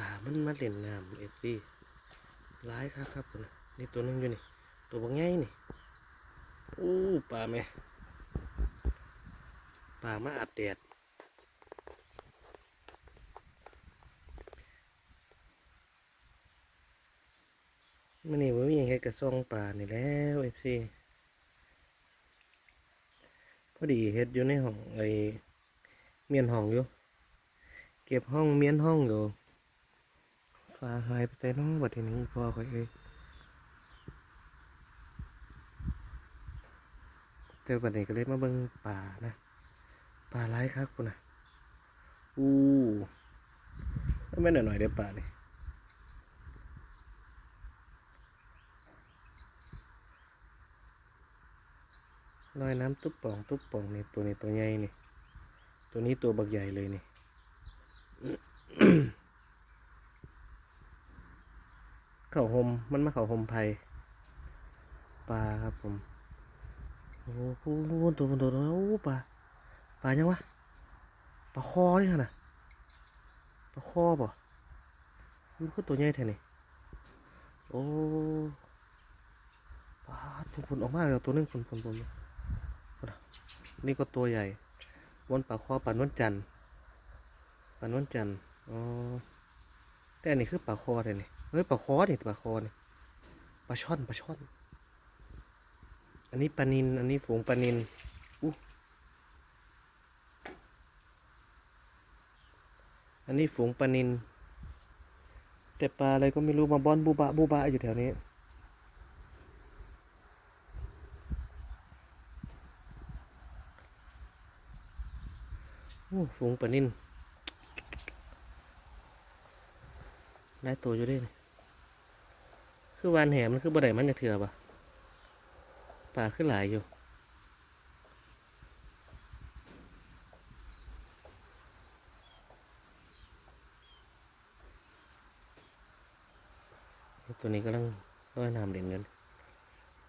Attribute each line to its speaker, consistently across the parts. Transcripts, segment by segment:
Speaker 1: ป่ามันมาเล่นน้ำเอฟซีร้ายครับครับคุณนี่ตัวหนึงอยู่นี่ ตัวบางไงนี่โอ้ป่าแม่ป่ามาอาบแดดมันนี่ว่ามีแค่กระซองป่านี่แล้วเอฟซีพอดีเฮ็ดอยู่ในห้องไอเมียนห้องอยู่ เก็บห้องเมียนห้องอยู่ ฟ้าหายไปแต่น้องบัดทีนี้พ่อคอยเอ้ยแต่บัดนี้ก็เลยมาเบิ่งป่านะ ป่าร้ายคักคุณนะอู้ไม่หน่อยหน่อยๆเดี๋ยวป่านี่ลอยน้ำตุ๊บป่องตุ๊บป่องนี่ตัวนี้ตัวใหญ่นี่ ตัวนี้ตัวบักใหญ่เลยนี่ เขาหมมันมาเขาหมไผ่ปลาครับผมโอ้โหตัวมันตัวโอ้ปลาปลายังวะปลาคอนี่ค่ะนะปลาคอป่ะมันคือตัวใหญ่แท้นี่โอ้ปลาพุ่นพุ่นออกมาแล้วตัวนึงพุ่นพุ่นพุ่นนี่ก็ตัวใหญ่วนปลาคอปลานวลจันทร์ปลานวลจันทร์อ๋อแต่อันนี้คือปลาคอเลยนี่ เฮ้ยปลาคอนี่ปลาคอนี่ปลาช่อนปลาช่อน อันนี้ปลานินอันนี้ฝูงปลานินอู้อันนี้ฝูงปลานิน แต่ปลาอะไรก็ไม่รู้มาบอนบูบะบูบะอยู่แถวนี้โอ้ฝูงปลานิน ได้ตัวอยู่ด้วยนี่คือวานแหมันคือบ่ได้มันจะเถื่อปะปลาขึ้นหลายอยู่ตัวนี้กำลังลอยน้ำเล่นกัน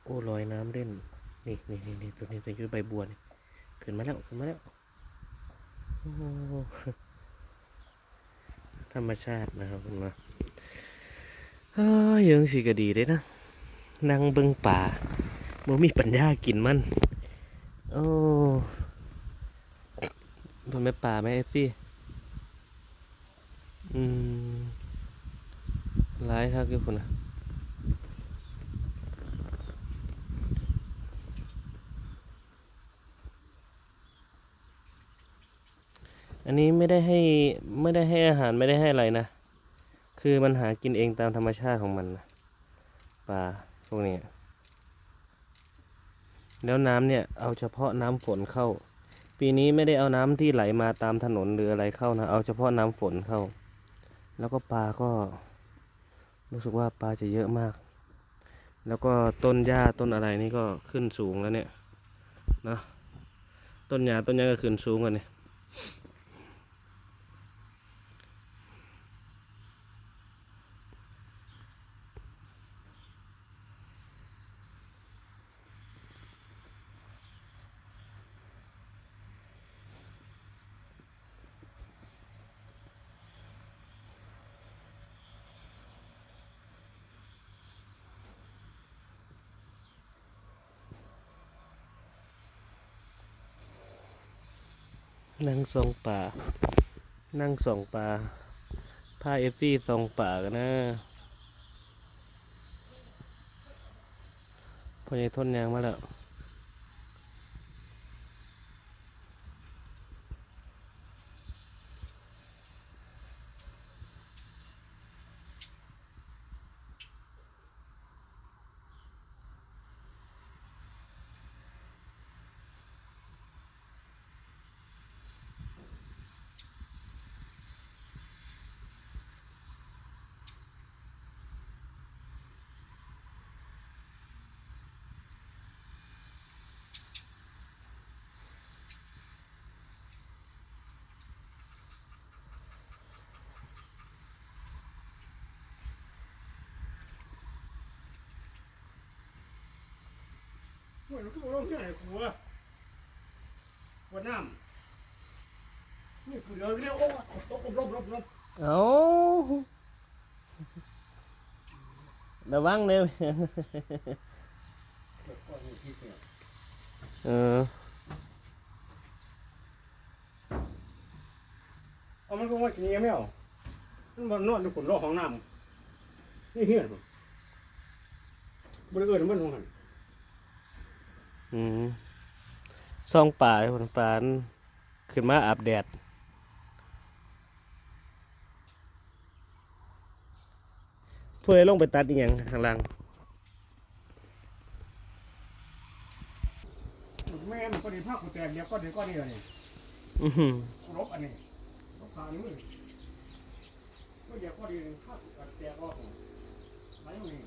Speaker 1: โอ้ลอยน้ำเล่น นี่นี่นี่นี่ตัวนี้ตัวนี้ใบบัวนี่ขึ้นมาแล้วขึ้นมาแล้วธรรมชาตินะครับคุณมา ยยังสิก็ดีเด้นะนั่งเบิ่งป่าบ่มีปัญญากินมันโอ้ตัวแม่ป่าแม่เอฟซีอืมร้ายครับอยู่คุณนะอันนี้ไม่ได้ให้ไม่ได้ให้อาหารไม่ได้ให้อะไรนะ คือมันหากินเองตามธรรมชาติของมันนะปลาพวกนี้แล้วน้ำเนี่ยเอาเฉพาะน้ำฝนเข้า ปีนี้ไม่ได้เอาน้ำที่ไหลมาตามถนนหรืออะไรเข้านะ เอาเฉพาะน้ำฝนเข้า แล้วก็ปลาก็ รู้สึกว่าปลาจะเยอะมาก แล้วก็ต้นหญ้าต้นอะไรนี่ก็ขึ้นสูงแล้วเนี่ยนะต้นหญ้าต้นหญ้าก็ขึ้นสูงกันเนี่ย นั่งส่องป่า นั่งส่องป่าพาเอฟซีส่องป่ากันนะพอใหญ่ทนยางมาแล้ว
Speaker 2: โอ้ยมันก็บ่ลงที่ไหนขัวขัวน้ำนี่คือเรือเนี่ยโอ้ยลบลบลบลบ
Speaker 1: เอาระวังเด้อเออ
Speaker 2: เอามันก็ว่ากินยังไม่เอามันมานอนอยู่คนรอของน้ำนี่เฮี้ยนบ่บริเวณมันมองหัน
Speaker 1: อืมซ่องป่าผลปานขึ้นมาอาบแดดถ้วยลงไปตัดอีหยังข้างล่าง
Speaker 2: แม่มันก็ดีภาคกูแตกเดียวก็ดีก็ดีเลย
Speaker 1: อื้อหือ
Speaker 2: กูลบอันนี้ลบขานี่มึงก็เดียวก็ดีภาคกูแตกออกไหนมึงนี่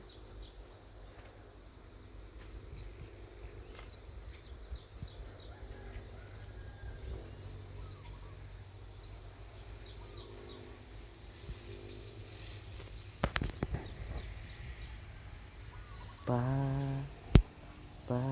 Speaker 1: ปลาปลา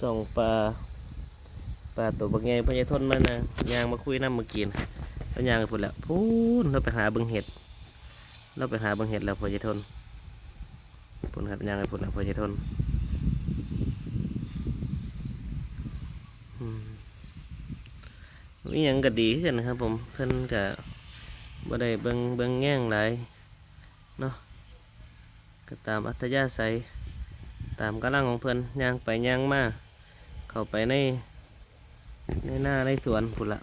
Speaker 1: ส่องปลาปลาตัวบางไงพญาทนมานะยางมาคุยน้ำมากินแล้วยางไปพุ่นแล้วพูนเราไปหาบิงเห็ดเราไปหาบิงเห็ดแล้วพญาทน พุ่นครับยางไอ้พุ่นแล้วพอจะทนอืมวิยังก็ดีขึ้นนะครับ ผมเพิ่นก็บ่ได้เบิ่งเบิ่งแง่งหลายเนาะก็ตามอัธยาศัยตามกำลังของเพิ่นย่างไปย่างมาเข้าไปในในหน้าในสวนพุ่นละ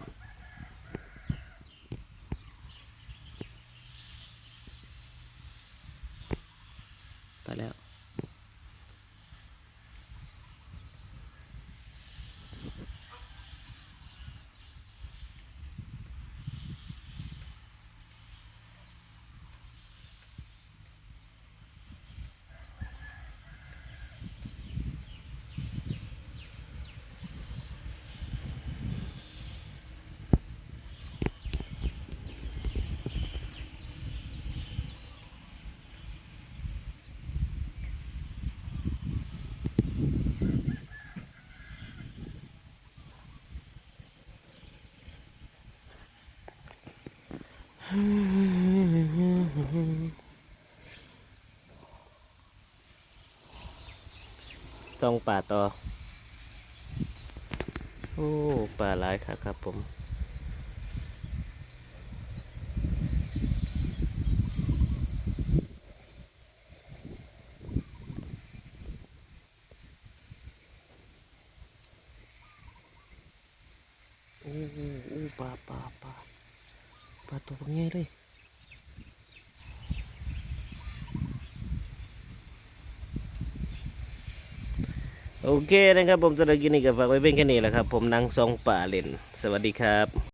Speaker 1: จ้องป่าต่อ โอ้ ป่าหลายครับครับผมโอ้โอ้โอ้ปลาปลาปลา ปลาตัวง่ายเลยโอเคนะครับผมสำหรับกินนี้ก็ฝากไว้เป็นแค่นี้แหละครับ ผมนังซองป่าเล่น สวัสดีครับ